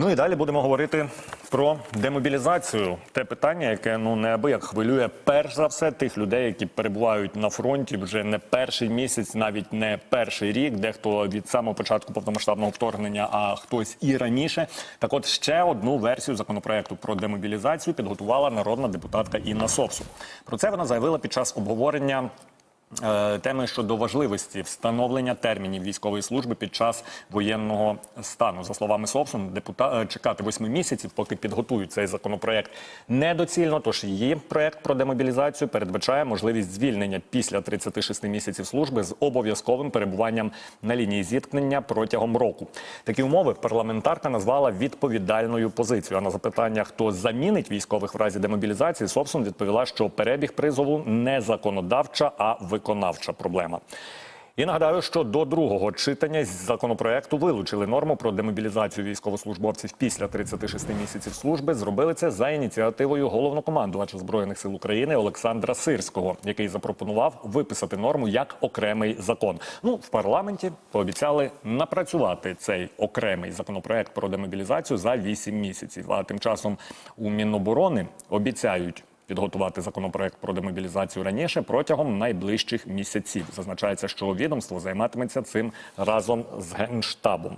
Ну і далі будемо говорити про демобілізацію. Те питання, яке ну неабияк хвилює перш за все тих людей, які перебувають на фронті вже не перший місяць, навіть не перший рік, дехто від самого початку повномасштабного вторгнення, а хтось і раніше. Так, от ще одну версію законопроекту про демобілізацію підготувала народна депутатка Інна Совсу. Про це вона заявила під час обговорення. Е, Теми щодо важливості встановлення термінів військової служби під час воєнного стану, за словами Собсон, депута... е, чекати восьми місяців, поки підготують цей законопроект, недоцільно. Тож її проект про демобілізацію передбачає можливість звільнення після 36 місяців служби з обов'язковим перебуванням на лінії зіткнення протягом року. Такі умови парламентарка назвала відповідальною позицією. А на запитання, хто замінить військових в разі демобілізації, Собсон відповіла, що перебіг призову не законодавча, а виконавча проблема. І нагадаю, що до другого читання з законопроекту вилучили норму про демобілізацію військовослужбовців після 36 місяців служби. Зробили це за ініціативою головнокомандувача збройних сил України Олександра Сирського, який запропонував виписати норму як окремий закон. Ну в парламенті пообіцяли напрацювати цей окремий законопроект про демобілізацію за 8 місяців. А тим часом у Міноборони обіцяють підготувати законопроект про демобілізацію раніше протягом найближчих місяців. Зазначається, що відомство займатиметься цим разом з генштабом.